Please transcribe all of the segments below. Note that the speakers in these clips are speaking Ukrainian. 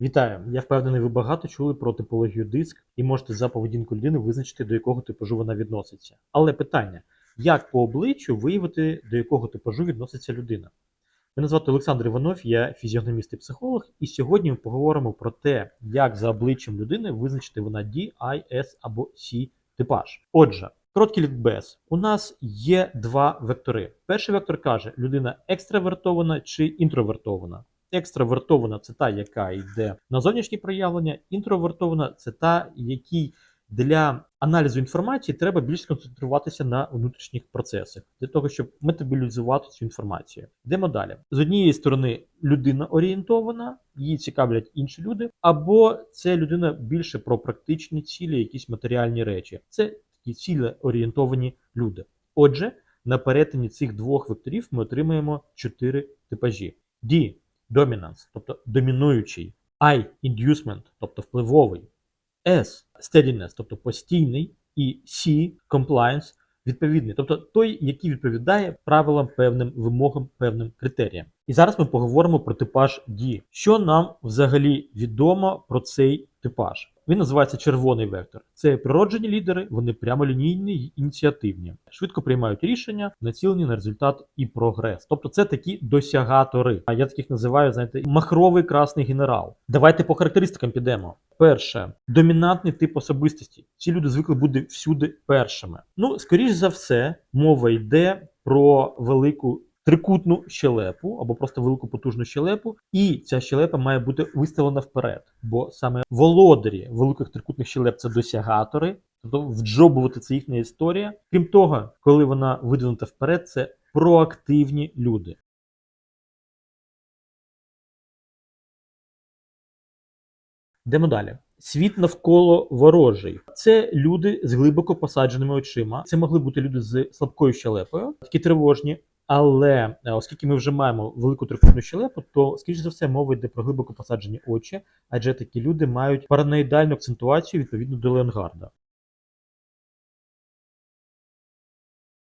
Вітаю! Я впевнений, ви багато чули про типологію диск і можете за поведінку людини визначити, до якого типажу вона відноситься. Але питання: як по обличчю виявити, до якого типажу відноситься людина? Мене звати Олександр Іванов, я фізіогноміст і психолог, і сьогодні ми поговоримо про те, як за обличчям людини визначити вона D, I, S або C типаж. Отже, короткий лікбез. У нас є два вектори. Перший вектор каже, людина екстравертована чи інтровертована. Екстравертована це та, яка йде на зовнішні проявлення, інтровертована це та, якій для аналізу інформації треба більш сконцентруватися на внутрішніх процесах, для того, щоб метаболізувати цю інформацію. Йдемо далі. З однієї сторони, людина орієнтована, її цікавлять інші люди, або це людина більше про практичні цілі, якісь матеріальні речі. Це такі цілеорієнтовані люди. Отже, на перетині цих двох векторів ми отримаємо чотири типажі: D – dominance, тобто домінуючий, I – inducement, тобто впливовий, S – steadiness, тобто постійний, і C – compliance, відповідний, тобто той, який відповідає правилам, певним вимогам, певним критеріям. І зараз ми поговоримо про типаж D. Що нам взагалі відомо про цей типаж? Він називається червоний вектор. Це природжені лідери, вони прямолінійні й ініціативні, швидко приймають рішення, націлені на результат і прогрес. Тобто це такі досягатори. А я таких називаю, знаєте, махровий красний генерал. Давайте по характеристикам підемо. Перше, домінантний тип особистості. Ці люди звикли бути всюди першими. Ну, скоріш за все, мова йде про велику трикутну щелепу або просто велику потужну щелепу, і ця щелепа має бути виставлена вперед. Бо саме володарі великих трикутних щелеп це досягатори, тобто вджобувати це їхня історія. Крім того, коли вона видвинута вперед, це проактивні люди. Йдемо далі. Світ навколо ворожий. Це люди з глибоко посадженими очима. Це могли бути люди з слабкою щелепою, такі тривожні. Але е, оскільки ми вже маємо велику трикутну щелепу, то скоріш за все мова йде про глибоко посаджені очі, адже такі люди мають параноїдальну акцентуацію відповідно до Ленгарда.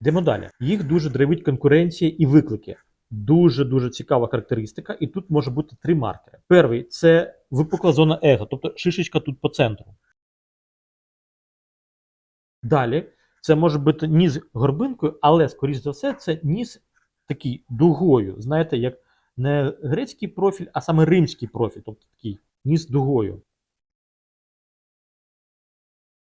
Йдемо далі. Їх дуже драйвить конкуренція і виклики. Дуже дуже цікава характеристика, і тут може бути три маркери. Перший це випукла зона его, тобто шишечка тут по центру. Далі це може бути ніс горбинкою, але, скоріш за все, це ніс такий дугою. Знаєте, як не грецький профіль, а саме римський профіль, тобто такий ніс дугою.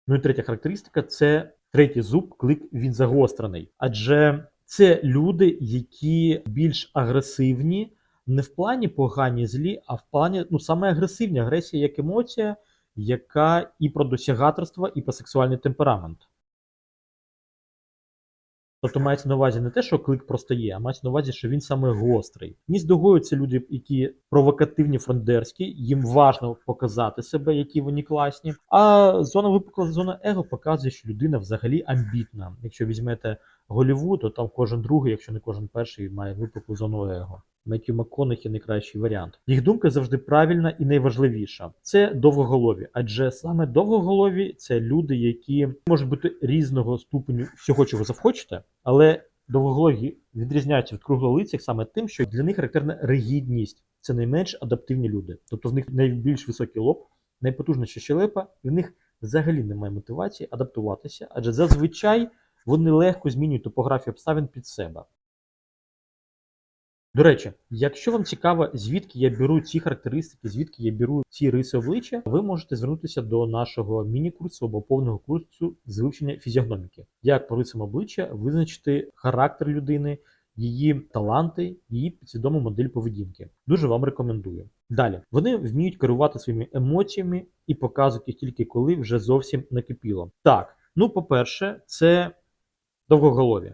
Ну і третя характеристика це третій зуб, клик він загострений. Адже це люди, які більш агресивні, не в плані погані злі, а в плані ну, саме агресивні. Агресія як емоція, яка і про досягаторство, і про сексуальний темперамент. Тобто мається на увазі не те, що клик просто є, а мається на увазі, що він саме гострий. Дугою це люди, які провокативні фрондерські, їм важливо показати себе, які вони класні. А зона випукла зона его показує, що людина взагалі амбітна. Якщо візьмете Голівуд, то там кожен другий, якщо не кожен перший, має випуклу зону его. Меттю МакКонахі найкращий варіант. Їх думка завжди правильна і найважливіша. Це довгоголові, адже саме довгоголові це люди, які можуть бути різного ступеню всього, чого захочете, але довгоголові відрізняються від круглолицях саме тим, що для них характерна ригідність. Це найменш адаптивні люди. Тобто в них найбільш високий лоб, найпотужніша щелепа, і в них взагалі немає мотивації адаптуватися, адже зазвичай вони легко змінюють топографію обставин під себе. До речі, якщо вам цікаво, звідки я беру ці характеристики, звідки я беру ці риси обличчя, ви можете звернутися до нашого міні-курсу або повного курсу з вивчення фізіогноміки, як по рисам обличчя визначити характер людини, її таланти, її підсвідому модель поведінки. Дуже вам рекомендую. Далі вони вміють керувати своїми емоціями і показують їх тільки коли вже зовсім накипіло. Так, ну по-перше, це довгоголові.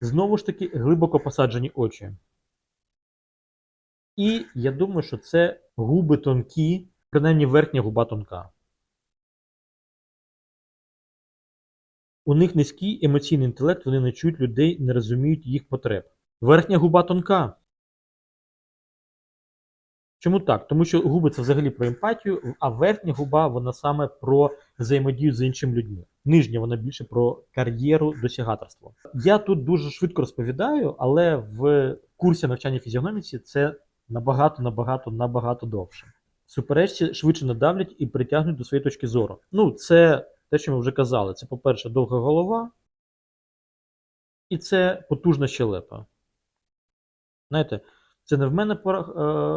Знову ж таки, глибоко посаджені очі. І я думаю, що це губи тонкі, принаймні верхня губа тонка. У них низький емоційний інтелект, вони не чують людей, не розуміють їх потреб. Верхня губа тонка. Чому так? Тому що губи це взагалі про емпатію, а верхня губа вона саме про взаємодію з іншими людьми. Нижня вона більше про кар'єру, досягаторство. Я тут дуже швидко розповідаю, але в курсі навчання фізіогноміці це набагато, набагато, набагато довше. Суперечці швидше надавлять і притягнуть до своєї точки зору. Ну, це те, що ми вже казали. Це, по-перше, довга голова, і це потужна щелепа. Знаєте, це не в мене е,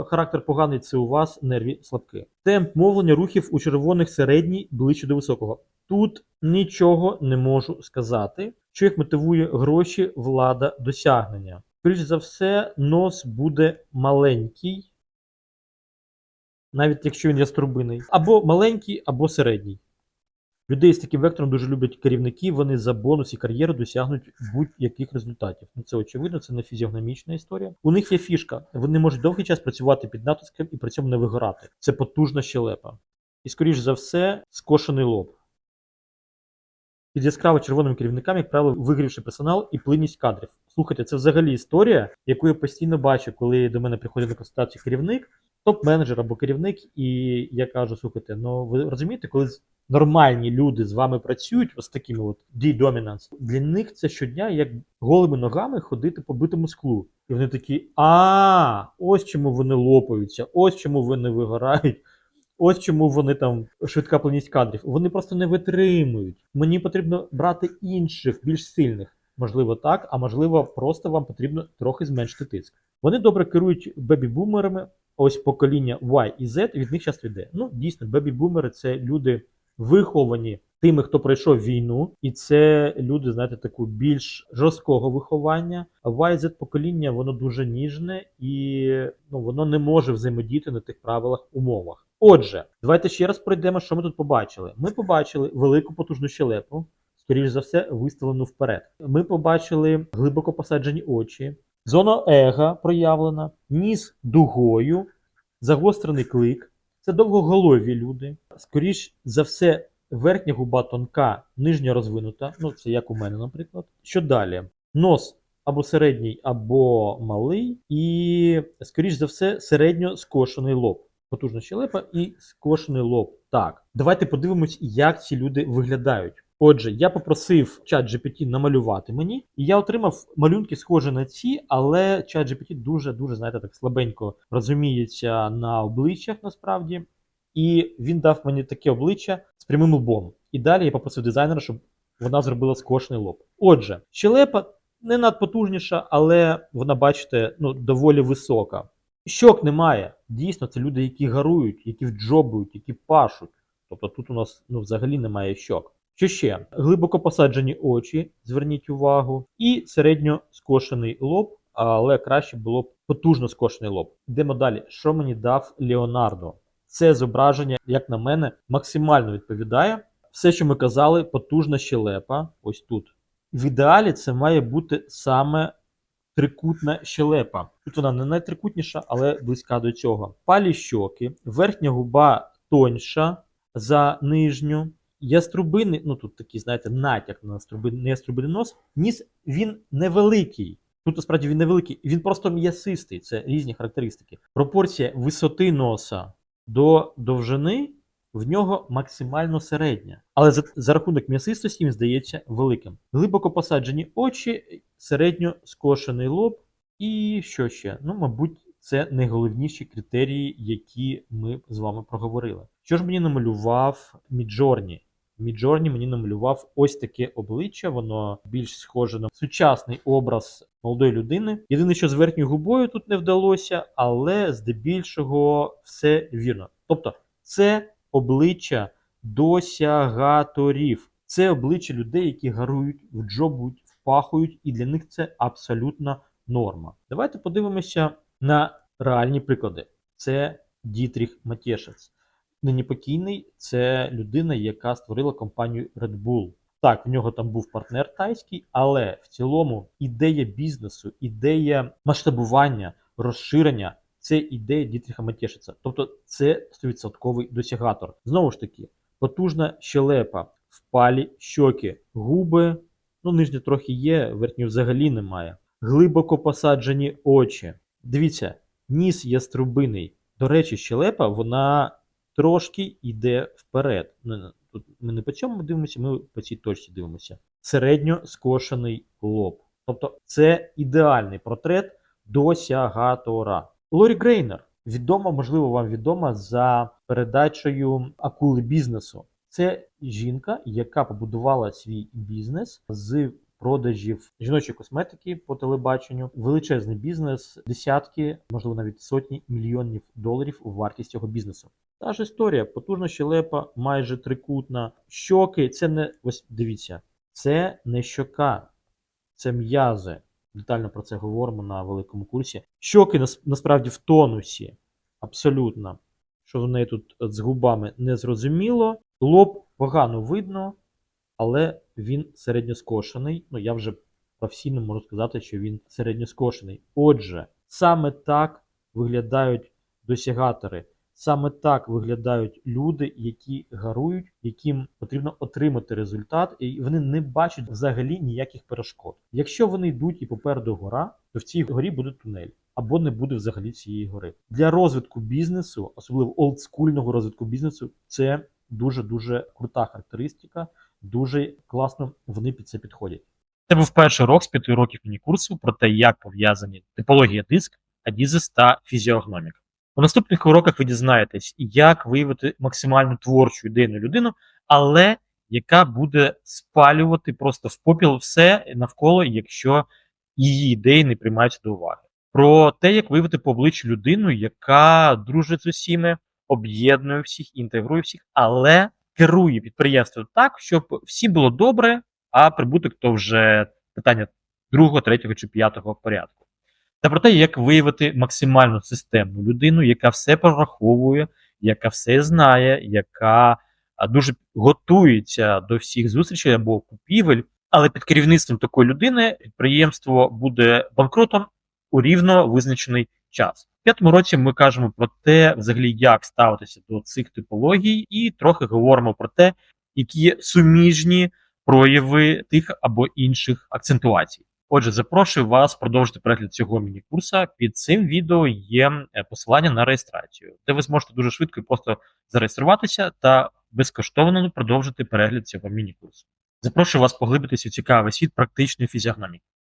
характер поганий, це у вас нерві слабкі. Темп мовлення рухів у червоних середній ближче до високого. Тут нічого не можу сказати, що їх мотивує гроші, влада, досягнення. Скоріш за все, нос буде маленький, навіть якщо він яструбиний, або маленький, або середній. Людей з таким вектором дуже люблять керівники, вони за бонус і кар'єру досягнуть будь-яких результатів. Ну це очевидно, це не фізіогномічна історія. У них є фішка. Вони можуть довгий час працювати під натиском і при цьому не вигорати. Це потужна щелепа. І, скоріш за все, скошений лоб. Під яскраво червоними керівниками, як правило, вигрівши персонал і плинність кадрів. Слухайте, це взагалі історія, яку я постійно бачу, коли до мене приходить на консультацію керівник, топ-менеджер або керівник, і я кажу: слухайте, ну ви розумієте, коли нормальні люди з вами працюють, ось такими от D-dominance, для них це щодня як голими ногами ходити по битому склу. І вони такі: а, ось чому вони лопаються, ось чому вони вигорають. Ось чому вони там швидка плинність кадрів. Вони просто не витримують. Мені потрібно брати інших, більш сильних. Можливо, так, а можливо, просто вам потрібно трохи зменшити тиск. Вони добре керують бебі-бумерами. Ось покоління Y і Z від них час йде. Ну, дійсно, бебі-бумери це люди виховані тими, хто пройшов війну, і це люди, знаєте, таку більш жорсткого виховання. А Y Z покоління воно дуже ніжне і ну, воно не може взаємодіяти на тих правилах умовах. Отже, давайте ще раз пройдемо, що ми тут побачили. Ми побачили велику потужну щелепу, скоріш за все, виставлену вперед. Ми побачили глибоко посаджені очі, зона ега проявлена, ніс дугою, загострений клик. Це довгоголові люди. Скоріш за все, верхня губа тонка, нижня розвинута. Ну, це як у мене, наприклад. Що далі? Нос або середній, або малий, і, скоріш за все, середньо скошений лоб. Потужна щелепа і скошений лоб. Так, давайте подивимось, як ці люди виглядають. Отже, я попросив чат GPT намалювати мені, і я отримав малюнки, схожі на ці, але чат GPT дуже дуже знаєте, так слабенько розуміється на обличчях насправді. І він дав мені таке обличчя з прямим лбом. І далі я попросив дизайнера, щоб вона зробила скошений лоб. Отже, щелепа не надпотужніша, але вона, бачите, ну, доволі висока. Щок немає. Дійсно, це люди, які гарують, які вджобують, які пашуть. Тобто тут у нас ну, взагалі немає щок. Що ще? Глибоко посаджені очі, зверніть увагу, і середньо скошений лоб, але краще було б потужно скошений лоб. Йдемо далі. Що мені дав Леонардо? Це зображення, як на мене, максимально відповідає. Все, що ми казали, потужна щелепа, ось тут. В ідеалі це має бути саме трикутна щелепа. Тут вона не найтрикутніша, але близька до цього. Палі щоки, верхня губа тоньша за нижню. Яструбини, ну тут такий, знаєте, натяк на яструбин, яструбиний нос. Ніс він невеликий. Тут насправді він невеликий, він просто м'ясистий. Це різні характеристики. Пропорція висоти носа до довжини в нього максимально середня. Але за, за рахунок м'ясистості він здається великим. Глибоко посаджені очі, середньо скошений лоб. І що ще? Ну, мабуть, це найголовніші критерії, які ми з вами проговорили. Що ж мені намалював Міджорні? Міджорні мені намалював ось таке обличчя, воно більш схоже на сучасний образ молодої людини. Єдине, що з верхньою губою тут не вдалося, але здебільшого все вірно. Тобто, це обличчя досягаторів, це обличчя людей, які гарують, вджобують, впахують, і для них це абсолютна норма. Давайте подивимося на реальні приклади. Це Дітріх Матєшець. Нині покійний це людина, яка створила компанію Red Bull. Так, в нього там був партнер тайський, але в цілому ідея бізнесу, ідея масштабування, розширення це ідея Дітріха Матєшеца. Тобто це 100% досягатор. Знову ж таки, потужна щелепа, впалі щоки, губи, ну нижні трохи є, верхні взагалі немає. Глибоко посаджені очі. Дивіться, ніс яструбиний. До речі, щелепа, вона трошки йде вперед. Ну, Тут ми не по цьому дивимося, ми по цій точці дивимося. Середньо скошений лоб. Тобто це ідеальний портрет досягатора. Лорі Грейнер відома, можливо, вам відома за передачею акули бізнесу. Це жінка, яка побудувала свій бізнес з продажів жіночої косметики по телебаченню. Величезний бізнес, десятки, можливо, навіть сотні мільйонів доларів у вартість цього бізнесу. Та ж історія, потужна щелепа, майже трикутна. Щоки це не ось дивіться, це не щока, це м'язи. Детально про це говоримо на великому курсі. Щоки нас- насправді в тонусі. Абсолютно. Що в неї тут з губами не зрозуміло. Лоб погано видно, але він середньоскошений. Ну, я вже професійно можу сказати, що він середньоскошений. Отже, саме так виглядають досягатори. Саме так виглядають люди, які гарують, яким потрібно отримати результат, і вони не бачать взагалі ніяких перешкод. Якщо вони йдуть і попереду гора, то в цій горі буде тунель. Або не буде взагалі цієї гори. Для розвитку бізнесу, особливо олдскульного розвитку бізнесу, це дуже дуже крута характеристика. Дуже класно вони під це підходять. Це був перший урок з п'яти років міні-курсу про те, як пов'язані типологія диск, адізис та фізіогноміка. У наступних уроках ви дізнаєтесь, як виявити максимально творчу ідейну людину, але яка буде спалювати просто в попіл все навколо, якщо її ідеї не приймаються до уваги. Про те, як виявити по обличчю людину, яка дружить з усіми, об'єднує всіх, інтегрує всіх, але керує підприємством так, щоб всім було добре, а прибуток то вже питання другого, третього чи п'ятого порядку. Та про те, як виявити максимально системну людину, яка все прораховує, яка все знає, яка дуже готується до всіх зустрічей або купівель, але під керівництвом такої людини підприємство буде банкротом у рівно визначений час. В п'ятому році ми кажемо про те, взагалі, як ставитися до цих типологій, і трохи говоримо про те, які суміжні прояви тих або інших акцентуацій. Отже, запрошую вас продовжити перегляд цього міні-курса. Під цим відео є е, посилання на реєстрацію, де ви зможете дуже швидко і просто зареєструватися та безкоштовно продовжити перегляд цього міні-курсу. Запрошую вас поглибитись у цікавий світ практичної фізіогноміки.